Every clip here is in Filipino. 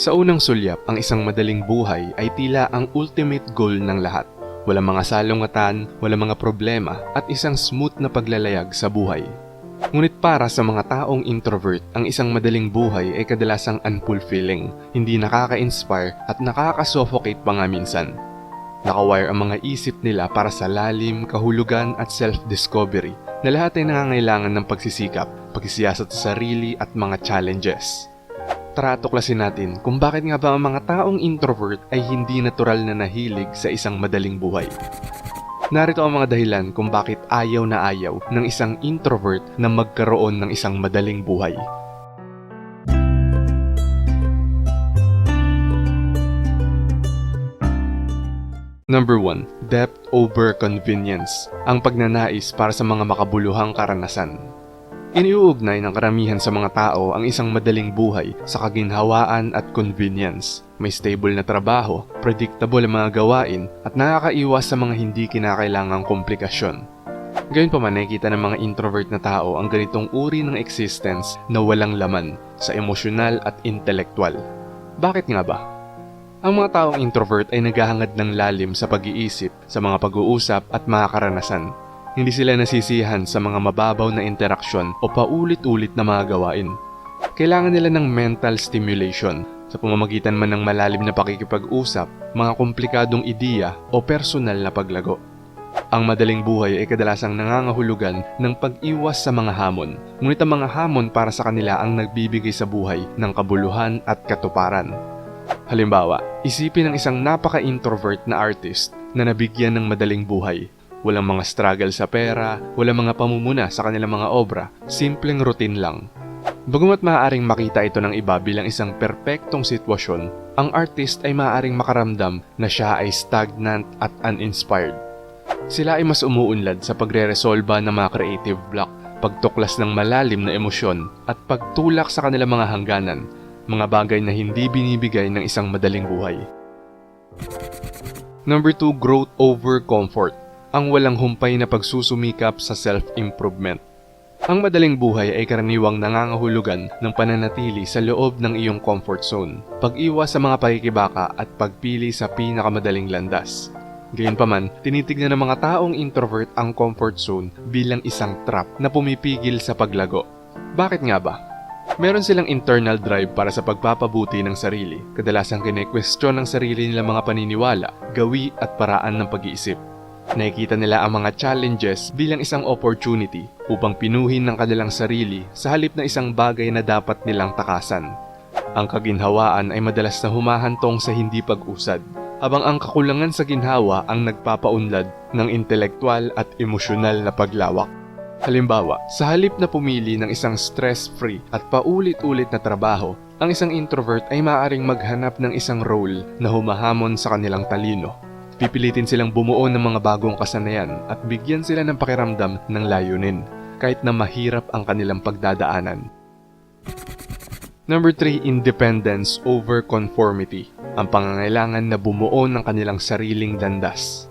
Sa unang sulyap, ang isang madaling buhay ay tila ang ultimate goal ng lahat. Walang mga salungatan, walang mga problema, at isang smooth na paglalayag sa buhay. Ngunit para sa mga taong introvert, ang isang madaling buhay ay kadalasang unfulfilling, hindi nakaka-inspire at nakaka-suffocate pa nga minsan. Nakawire ang mga isip nila para sa lalim, kahulugan at self-discovery na lahat ay nangangailangan ng pagsisikap, pagsisiyasat sa sarili at mga challenges. Tara tuklasin natin kung bakit nga ba ang mga taong introvert ay hindi natural na nahilig sa isang madaling buhay. Narito ang mga dahilan kung bakit ayaw na ayaw ng isang introvert na magkaroon ng isang madaling buhay. Number 1. Depth over convenience. Ang pagnanais para sa mga makabuluhang karanasan. Iniuugnay ng karamihan sa mga tao ang isang madaling buhay sa kaginhawaan at convenience. May stable na trabaho, predictable ang mga gawain, at nakakaiwas sa mga hindi kinakailangang komplikasyon. Gayunpaman nakikita ng mga introvert na tao ang ganitong uri ng existence na walang laman sa emosyonal at intelektual. Bakit nga ba? Ang mga taong introvert ay naghahangad ng lalim sa pag-iisip, sa mga pag-uusap at mga karanasan. Hindi sila nasisiyahan sa mga mababaw na interaksyon o paulit-ulit na mga gawain. Kailangan nila ng mental stimulation sa pamamagitan man ng malalim na pakikipag-usap, mga komplikadong ideya o personal na paglago. Ang madaling buhay ay kadalasang nangangahulugan ng pag-iwas sa mga hamon, ngunit ang mga hamon para sa kanila ang nagbibigay sa buhay ng kabuluhan at katuparan. Halimbawa, isipin ng isang napaka-introvert na artist na nabigyan ng madaling buhay. Walang mga struggle sa pera, walang mga pamumuna sa kanilang mga obra, simpleng routine lang. Bagamat maaaring makita ito ng iba bilang isang perpektong sitwasyon, ang artist ay maaaring makaramdam na siya ay stagnant at uninspired. Sila ay mas umuunlad sa pagre-resolba ng mga creative block, pagtuklas ng malalim na emosyon at pagtulak sa kanilang mga hangganan mga bagay na hindi binibigay ng isang madaling buhay. Number 2, growth over comfort. Ang walang humpay na pagsusumikap sa self-improvement. Ang madaling buhay ay karaniwang nangangahulugan ng pananatili sa loob ng iyong comfort zone, pag-iwas sa mga pakikibaka at pagpili sa pinakamadaling landas. Gayunpaman, tinitignan ng mga taong introvert ang comfort zone bilang isang trap na pumipigil sa paglago. Bakit nga ba? Meron silang internal drive para sa pagpapabuti ng sarili. Kadalasang kine-question ng sarili nila mga paniniwala, gawi at paraan ng pag-iisip. Nakikita nila ang mga challenges bilang isang opportunity upang pinuhin ng kanilang sarili sa halip na isang bagay na dapat nilang takasan. Ang kaginhawaan ay madalas na humahantong sa hindi pag-usad, habang ang kakulangan sa ginhawa ang nagpapaunlad ng intelektual at emosyonal na paglawak. Halimbawa, sa halip na pumili ng isang stress-free at paulit-ulit na trabaho, ang isang introvert ay maaaring maghanap ng isang role na humahamon sa kanilang talino. Pipilitin silang bumuo ng mga bagong kasanayan at bigyan sila ng pakiramdam ng layunin, kahit na mahirap ang kanilang pagdadaanan. Number 3, independence over conformity. Ang pangangailangan na bumuo ng kanilang sariling landas.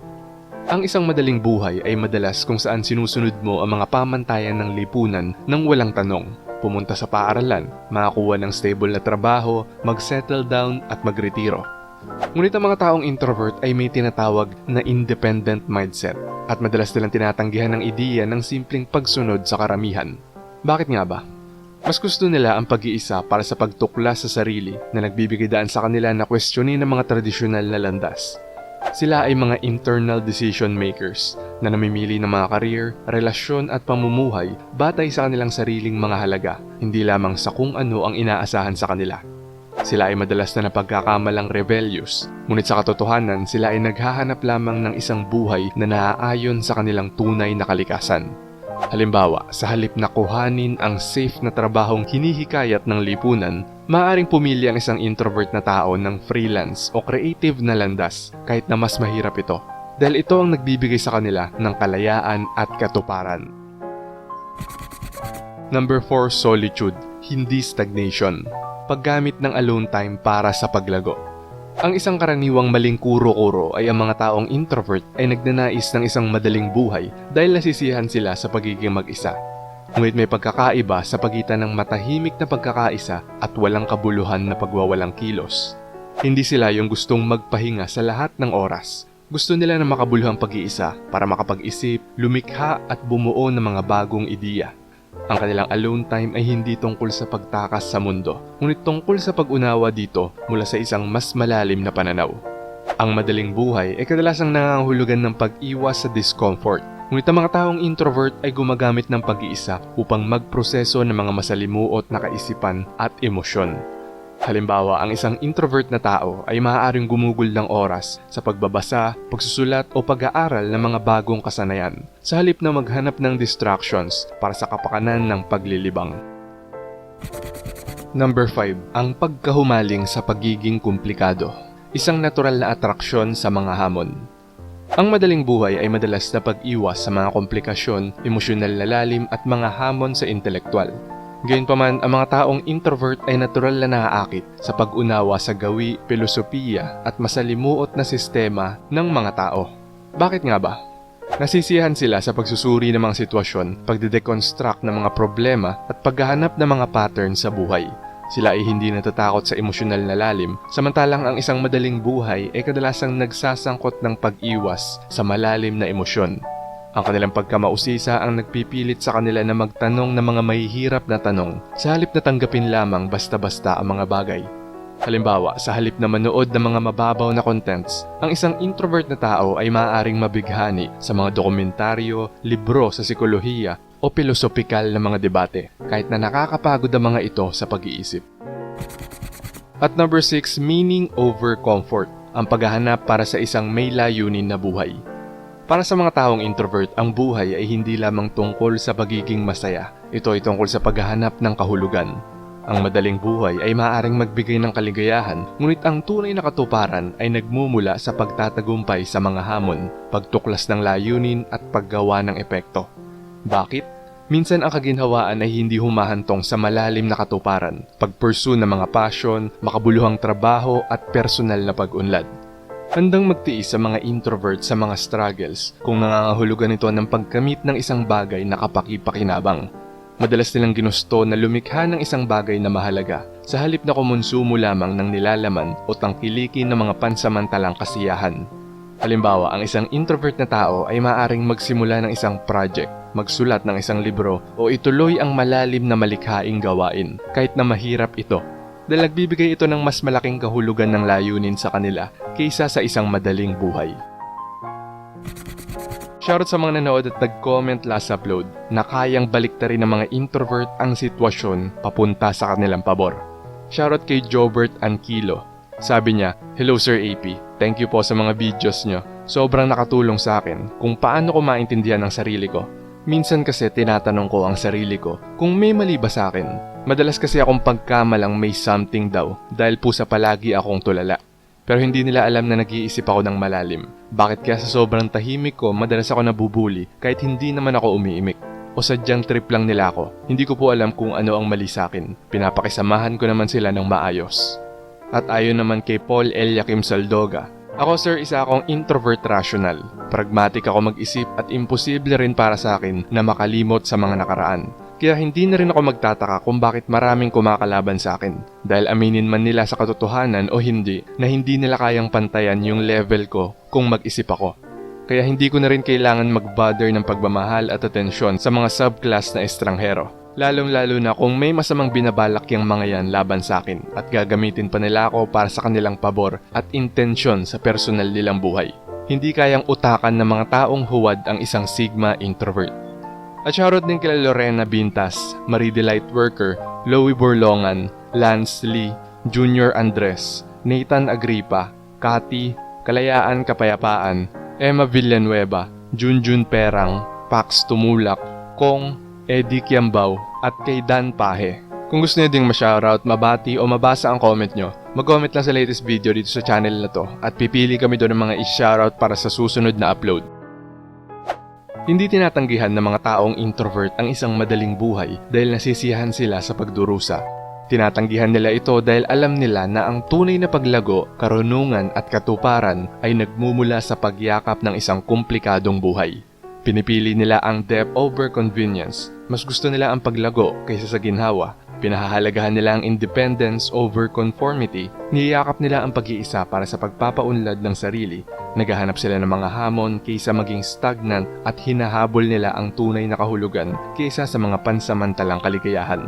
Ang isang madaling buhay ay madalas kung saan sinusunod mo ang mga pamantayan ng lipunan nang walang tanong. Pumunta sa paaralan, makakuha ng stable na trabaho, mag-settle down at magretiro. Ngunit ang mga taong introvert ay may tinatawag na independent mindset at madalas nilang tinatanggihan ng ideya ng simpleng pagsunod sa karamihan. Bakit nga ba? Mas gusto nila ang pag-iisa para sa pagtuklas sa sarili na nagbibigay daan sa kanila na kwestiyonin ng mga tradisyonal na landas. Sila ay mga internal decision makers na namimili ng mga career, relasyon at pamumuhay batay sa kanilang sariling mga halaga, hindi lamang sa kung ano ang inaasahan sa kanila. Sila ay madalas na napagkakamalang rebellious, ngunit sa katotohanan sila ay naghahanap lamang ng isang buhay na naaayon sa kanilang tunay na kalikasan. Halimbawa, sa halip na kuhanin ang safe na trabahong hinihikayat ng lipunan, maaaring pumili ang isang introvert na tao ng freelance o creative na landas kahit na mas mahirap ito dahil ito ang nagbibigay sa kanila ng kalayaan at katuparan. Number 4, solitude, hindi stagnation. Paggamit ng alone time para sa paglago. Ang isang karaniwang maling kuro-kuro ay ang mga taong introvert ay nagnanais ng isang madaling buhay dahil nasisiyahan sila sa pagiging mag-isa. Ngunit may pagkakaiba sa pagitan ng matahimik na pagkakaisa at walang kabuluhan na pagwawalang kilos. Hindi sila yung gustong magpahinga sa lahat ng oras. Gusto nila na makabuluhang pag-iisa para makapag-isip, lumikha at bumuo ng mga bagong ideya. Ang kanilang alone time ay hindi tungkol sa pagtakas sa mundo, ngunit tungkol sa pag-unawa dito mula sa isang mas malalim na pananaw. Ang madaling buhay ay kadalasang nangangahulugan ng pag-iwas sa discomfort. Ngunit ang mga taong introvert ay gumagamit ng pag-iisa upang magproseso ng mga masalimuot na kaisipan at emosyon. Halimbawa, ang isang introvert na tao ay maaaring gumugol ng oras sa pagbabasa, pagsusulat o pag-aaral ng mga bagong kasanayan sa halip na maghanap ng distractions para sa kapakanan ng paglilibang. Number 5. Ang pagkahumaling sa pagiging komplikado. Isang natural na atraksyon sa mga hamon. Ang madaling buhay ay madalas na pag-iwas sa mga komplikasyon, emosyonal na lalim at mga hamon sa intelektual. Gayunpaman, ang mga taong introvert ay natural na naaakit sa pag-unawa sa gawi, filosofiya at masalimuot na sistema ng mga tao. Bakit nga ba? Nasisiyahan sila sa pagsusuri ng mga sitwasyon, pagdedeconstruct ng mga problema at paghahanap ng mga pattern sa buhay. Sila ay hindi natatakot sa emosyonal na lalim, samantalang ang isang madaling buhay ay kadalasang nagsasangkot ng pag-iwas sa malalim na emosyon. Ang kanilang pagkamausisa ang nagpipilit sa kanila na magtanong ng mga mahihirap na tanong sa halip na tanggapin lamang basta-basta ang mga bagay. Halimbawa, sa halip na manood ng mga mababaw na contents, ang isang introvert na tao ay maaaring mabighani sa mga dokumentaryo, libro sa sikolohiya o pilosopikal na mga debate, kahit na nakakapagod ang mga ito sa pag-iisip. At number 6, meaning over comfort, ang paghahanap para sa isang may layunin na buhay. Para sa mga taong introvert, ang buhay ay hindi lamang tungkol sa pagiging masaya. Ito ay tungkol sa paghahanap ng kahulugan. Ang madaling buhay ay maaaring magbigay ng kaligayahan, ngunit ang tunay na katuparan ay nagmumula sa pagtatagumpay sa mga hamon, pagtuklas ng layunin at paggawa ng epekto. Bakit? Minsan ang kaginhawaan ay hindi humahantong sa malalim na katuparan, pagpursue ng mga passion, makabuluhang trabaho at personal na pag-unlad. Handang magtiis sa mga introvert sa mga struggles kung nangangahulugan ito ng pagkamit ng isang bagay na kapaki-pakinabang. Madalas nilang ginusto na lumikha ng isang bagay na mahalaga sa halip na kumonsumo lamang ng nilalaman o tangkilikin ng mga pansamantalang kasiyahan. Halimbawa, ang isang introvert na tao ay maaring magsimula ng isang project, magsulat ng isang libro o ituloy ang malalim na malikhaing gawain kahit na mahirap ito dahil nagbibigay ito ng mas malaking kahulugan ng layunin sa kanila kaysa sa isang madaling buhay. Shoutout sa mga nanood at nag-comment last upload na kayang baliktarin ng mga introvert ang sitwasyon papunta sa kanilang pabor. Shoutout kay Jobert Anquilo. Sabi niya, Hello Sir AP, thank you po sa mga videos nyo. Sobrang nakatulong sa akin kung paano ko maintindihan ang sarili ko. Minsan kasi tinatanong ko ang sarili ko kung may mali ba sa akin. Madalas kasi akong pagkamalang may something daw dahil po sa palagi akong tulala. Pero hindi nila alam na nag-iisip ako ng malalim. Bakit kaya sa sobrang tahimik ko madalas ako nabubuli kahit hindi naman ako umiimik? O sadyang trip lang nila ako. Hindi ko po alam kung ano ang mali sa akin. Pinapakisamahan ko naman sila ng maayos. At ayon naman kay Paul Eliakim Saldoga, ako sir isa akong introvert rational. Pragmatic ako mag-isip at imposible rin para sa akin na makalimot sa mga nakaraan. Kaya hindi na rin ako magtataka kung bakit maraming kumakalaban sa akin. Dahil aminin man nila sa katotohanan o hindi na hindi nila kayang pantayan yung level ko kung mag-isip ako. Kaya hindi ko na rin kailangan mag-bother ng pagmamahal at atensyon sa mga subclass na estranghero. Lalong-lalo na kung may masamang binabalak yung mga yan laban sa akin at gagamitin pa nila ako para sa kanilang pabor at intensyon sa personal nilang buhay. Hindi kayang utakan ng mga taong huwad ang isang Sigma introvert. At shoutout din kila Lorena Bintas, Marie Delight Worker, Louie Borlongan, Lance Lee, Junior Andres, Nathan Agripa, Kati, Kalayaan Kapayapaan, Emma Villanueva, Junjun Perang, Pax Tumulak, Kong, Eddie Kiambao, at kay Dan Pahe. Kung gusto niyo ding ma-shoutout, mabati o mabasa ang comment nyo, mag-comment lang sa latest video dito sa channel na to at pipili kami doon ng mga i-shoutout para sa susunod na upload. Hindi tinatanggihan ng mga taong introvert ang isang madaling buhay dahil nasisiyahan sila sa pagdurusa. Tinatanggihan nila ito dahil alam nila na ang tunay na paglago, karunungan at katuparan ay nagmumula sa pagyakap ng isang komplikadong buhay. Pinipili nila ang depth over convenience. Mas gusto nila ang paglago kaysa sa ginhawa. Pinahahalagahan nila ang independence over conformity. Niyakap nila ang pag-iisa para sa pagpapaunlad ng sarili. Naghahanap sila ng mga hamon kaysa maging stagnant at hinahabol nila ang tunay na kahulugan kaysa sa mga pansamantalang kaligayahan.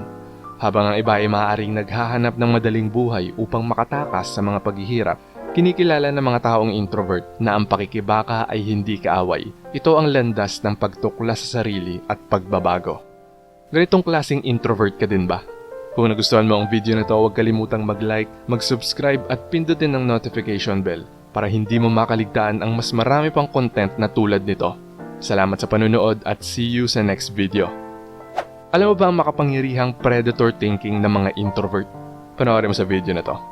Habang ang iba ay maaaring naghahanap ng madaling buhay upang makatakas sa mga paghihirap, kinikilala ng mga taong introvert na ang pakikibaka ay hindi kaaway. Ito ang landas ng pagtuklas sa sarili at pagbabago. Ganitong klaseng introvert ka din ba? Kung nagustuhan mo ang video na to, huwag kalimutang mag-like, mag-subscribe at pindutin ang notification bell para hindi mo makaligtaan ang mas marami pang content na tulad nito. Salamat sa panunood at see you sa next video. Alam mo ba ang makapangyarihang predator thinking ng mga introvert? Panoorin mo sa video na to.